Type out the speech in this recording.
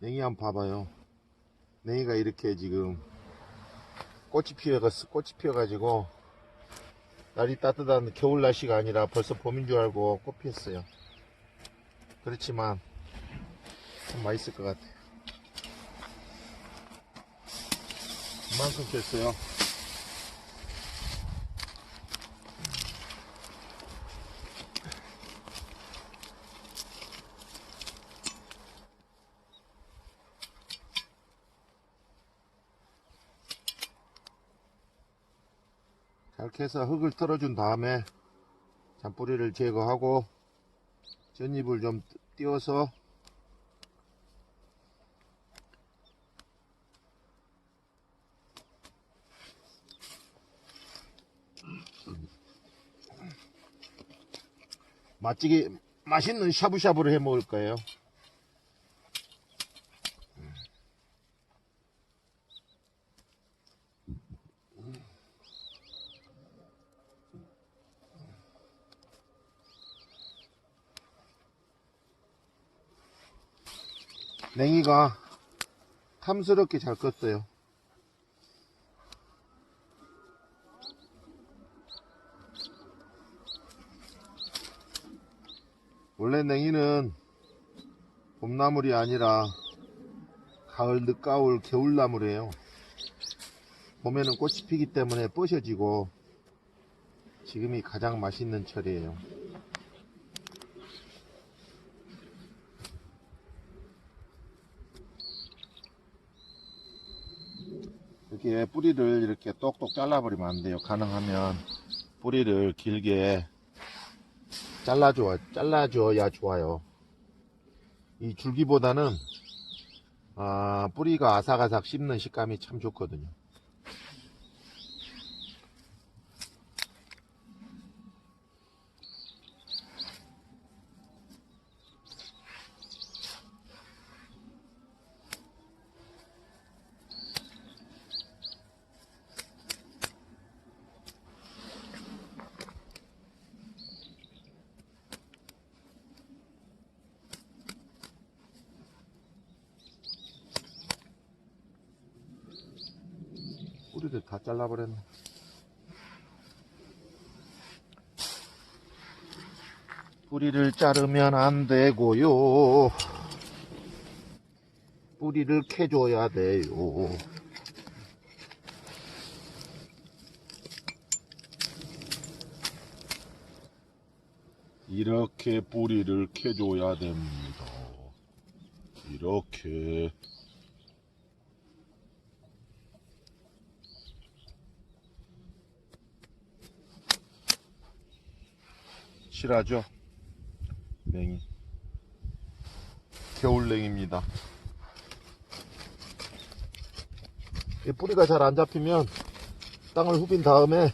냉이 한번 봐봐요. 냉이가 이렇게 지금 꽃이 피어가 꽃이 피어가지고 날이 따뜻한 겨울 날씨가 아니라 벌써 봄인 줄 알고 꽃 피었어요. 그렇지만 참 맛있을 것 같아요. 이만큼 폈어요. 잘 캐서 흙을 털어준 다음에 잔뿌리를 제거하고 전잎을 좀 띄워서 맛지게 맛있는 샤브샤브를 해 먹을 거예요. 냉이가 탐스럽게 잘 껐어요. 원래 냉이는 봄나물이 아니라 가을 늦가을 겨울나물이에요. 봄에는 꽃이 피기 때문에 부셔지고 지금이 가장 맛있는 철이에요. 이렇게 뿌리를 이렇게 똑똑 잘라버리면 안 돼요. 가능하면 뿌리를 길게 잘라줘, 잘라줘야 좋아요. 이 줄기보다는 아, 뿌리가 아삭아삭 씹는 식감이 참 좋거든요. 뿌리를 다 잘라버렸네. 뿌리를 자르면 안 되고요. 뿌리를 캐줘야 돼요. 이렇게 뿌리를 캐줘야 됩니다. 이렇게. 실하죠? 냉이. 겨울냉입니다. 이 뿌리가 잘 안 잡히면 땅을 후빈 다음에